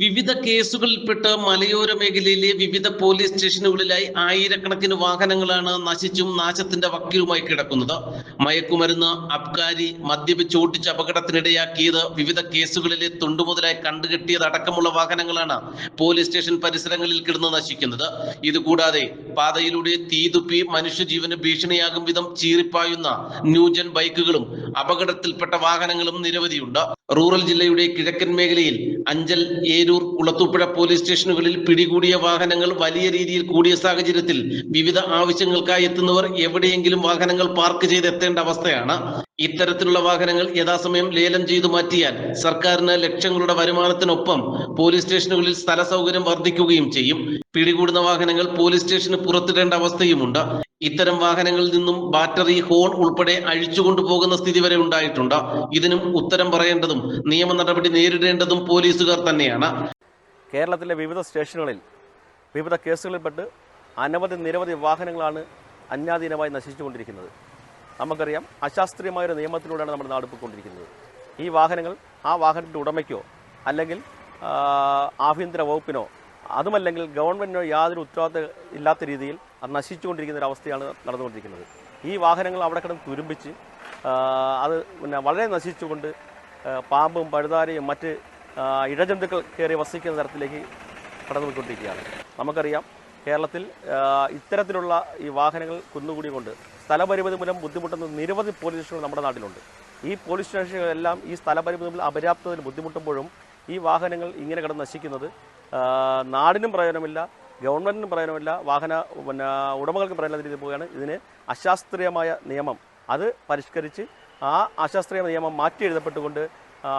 വിവിധ കേസുകളിൽപ്പെട്ട് മലയോര മേഖലയിലെ വിവിധ പോലീസ് സ്റ്റേഷനുകളിലായി ആയിരക്കണക്കിന് വാഹനങ്ങളാണ് നശിച്ചും നാശത്തിന്റെ വക്കിലുമായി കിടക്കുന്നത്. മയക്കുമരുന്ന് അബ്കാരി മദ്യപിച്ച് ഓട്ടിച്ച് അപകടത്തിനിടയാക്കിയത് വിവിധ കേസുകളിലെ തൊണ്ടുമുതലായി കണ്ടുകെട്ടിയത് അടക്കമുള്ള വാഹനങ്ങളാണ് പോലീസ് സ്റ്റേഷൻ പരിസരങ്ങളിൽ കിടന്ന് നശിക്കുന്നത്. ഇതുകൂടാതെ പാതയിലൂടെ തീതുപ്പി മനുഷ്യജീവന് ഭീഷണിയാകും വിധം ചീറിപ്പായുന്ന ന്യൂജൻ ബൈക്കുകളും അപകടത്തിൽപ്പെട്ട വാഹനങ്ങളും നിരവധിയുണ്ട്. റൂറൽ ജില്ലയുടെ കിഴക്കൻ മേഖലയിൽ അഞ്ചൽ ഏരൂർ കുളത്തൂപ്പുഴ പോലീസ് സ്റ്റേഷനുകളിൽ പിടികൂടിയ വാഹനങ്ങൾ വലിയ രീതിയിൽ കൂടിയ സാഹചര്യത്തിൽ വിവിധ ആവശ്യങ്ങൾക്കായി എത്തുന്നവർ എവിടെയെങ്കിലും വാഹനങ്ങൾ പാർക്ക് ചെയ്ത് എത്തേണ്ട അവസ്ഥയാണ്. ഇത്തരത്തിലുള്ള വാഹനങ്ങൾ യഥാസമയം ലേലം ചെയ്തു മാറ്റിയാൽ സർക്കാരിന് ലക്ഷങ്ങളുടെ വരുമാനത്തിനൊപ്പം പോലീസ് സ്റ്റേഷനുകളിൽ സ്ഥല സൗകര്യം വർദ്ധിക്കുകയും ചെയ്യും. പിടികൂടുന്ന വാഹനങ്ങൾ പോലീസ് സ്റ്റേഷന് പുറത്തിടേണ്ട അവസ്ഥയുമുണ്ട്. ഇത്തരം വാഹനങ്ങളിൽ നിന്നും ബാറ്ററി ഹോൺ ഉൾപ്പെടെ അഴിച്ചുകൊണ്ടു പോകുന്ന സ്ഥിതി വരെ ഉണ്ടായിട്ടുണ്ട്. ഇതിനും ഉത്തരം പറയേണ്ടതും നിയമ നടപടി നേരിടേണ്ടതും പോലീസുകാർ തന്നെയാണ്. കേരളത്തിലെ വിവിധ സ്റ്റേഷനുകളിൽ വിവിധ കേസുകളിൽപ്പെട്ട് അനവധി നിരവധി വാഹനങ്ങളാണ് അന്യാധീനമായി നശിച്ചുകൊണ്ടിരിക്കുന്നത്. നമുക്കറിയാം അശാസ്ത്രീയമായ ഒരു നിയമത്തിലൂടെയാണ് നമ്മുടെ നാട് പോയിക്കൊണ്ടിരിക്കുന്നത്. ഈ വാഹനങ്ങൾ ആ വാഹനത്തിന്റെ ഉടമയ്ക്കോ അല്ലെങ്കിൽ ആഭ്യന്തര വകുപ്പിനോ അതുമല്ലെങ്കിൽ ഗവൺമെന്റിനോ യാതൊരു ഉത്തരവാദിത്തം ഇല്ലാത്ത രീതിയിൽ അത് നശിച്ചുകൊണ്ടിരിക്കുന്ന ഒരു അവസ്ഥയാണ് നടന്നുകൊണ്ടിരിക്കുന്നത്. ഈ വാഹനങ്ങൾ അവിടെ കിടന്ന് തുരുമ്പിച്ച് അത് പിന്നെ വളരെ നശിച്ചുകൊണ്ട് പാമ്പും പഴുതാരയും മറ്റ് ഇഴജന്തുക്കൾ കയറി വസിക്കുന്ന തരത്തിലേക്ക് കടന്നുപോയിക്കൊണ്ടിരിക്കുകയാണ്. നമുക്കറിയാം കേരളത്തിൽ ഇത്തരത്തിലുള്ള ഈ വാഹനങ്ങൾ കുന്നുകൂടിക്കൊണ്ട് സ്ഥലപരിമിതി മൂലം ബുദ്ധിമുട്ടുന്ന നിരവധി പോലീസ് സ്റ്റേഷനുകൾ നമ്മുടെ നാട്ടിലുണ്ട്. ഈ പോലീസ് സ്റ്റേഷനുകളെല്ലാം ഈ സ്ഥലപരിമിതി മൂലം അപര്യാപ്തതയിൽ ബുദ്ധിമുട്ടുമ്പോഴും ഈ വാഹനങ്ങൾ ഇങ്ങനെ കിടന്ന് നശിക്കുന്നത് നാടിനും പ്രയോജനമില്ല ഗവൺമെന്റിനും പ്രയോജനമില്ല വാഹന പിന്നെ ഉടമകൾക്ക് പ്രയോജനമില്ല രീതിയിൽ പോവുകയാണ്. ഇതിന് അശാസ്ത്രീയമായ നിയമം അത് പരിഷ്കരിച്ച് ആ അശാസ്ത്രീയ നിയമം മാറ്റി എഴുതപ്പെട്ടുകൊണ്ട്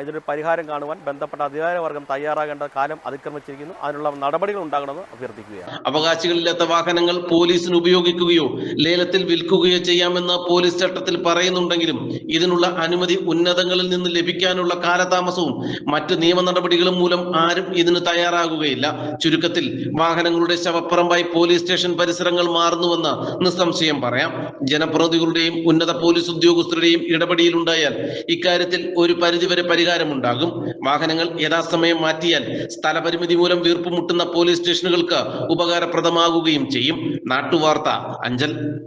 ഇതിനൊരു പരിഹാരം കാണുവാൻ ബന്ധപ്പെട്ട അധികാരവർഗം തയ്യാറാകേണ്ട കാലം അതിക്രമിച്ചിരിക്കുന്നു. അതിനുള്ള നടപടികൾ ഉണ്ടാകണമെന്ന് അഭ്യർത്ഥിക്കുകയാണ്. അവകാശികളില്ലാത്ത വാഹനങ്ങൾ പോലീസിന് ഉപയോഗിക്കുകയോ ലേലത്തിൽ വിൽക്കുകയോ ചെയ്യാമെന്ന് പോലീസ് ചട്ടത്തിൽ പറയുന്നുണ്ടെങ്കിലും ഇതിനുള്ള അനുമതി ഉന്നതങ്ങളിൽ നിന്ന് ലഭിക്കാനുള്ള കാലതാമസവും മറ്റ് നിയമ നടപടികളും മൂലം ആരും ഇതിന് തയ്യാറാകുകയില്ല. ചുരുക്കത്തിൽ വാഹനങ്ങളുടെ ശവപ്പറമ്പായി പോലീസ് സ്റ്റേഷൻ പരിസരങ്ങൾ മാറുന്നുവെന്ന് നിസ്സംശയം പറയാം. ജനപ്രതിനിധികളുടെയും ഉന്നത പോലീസ് ഉദ്യോഗസ്ഥരുടെയും ഇടപെടിയിലുണ്ടായാൽ ഇക്കാര്യത്തിൽ ഒരു പരിധിവരെ പരിഹാരമുണ്ടാകും. വാഹനങ്ങൾ യഥാസമയം മാറ്റിയാൽ സ്ഥലപരിമിതി മൂലം വീർപ്പുമുട്ടുന്ന പോലീസ് സ്റ്റേഷനുകൾക്ക് ഉപകാരപ്രദമാകുകയും ചെയ്യും. നാട്ടുവാർത്ത അഞ്ചൽ.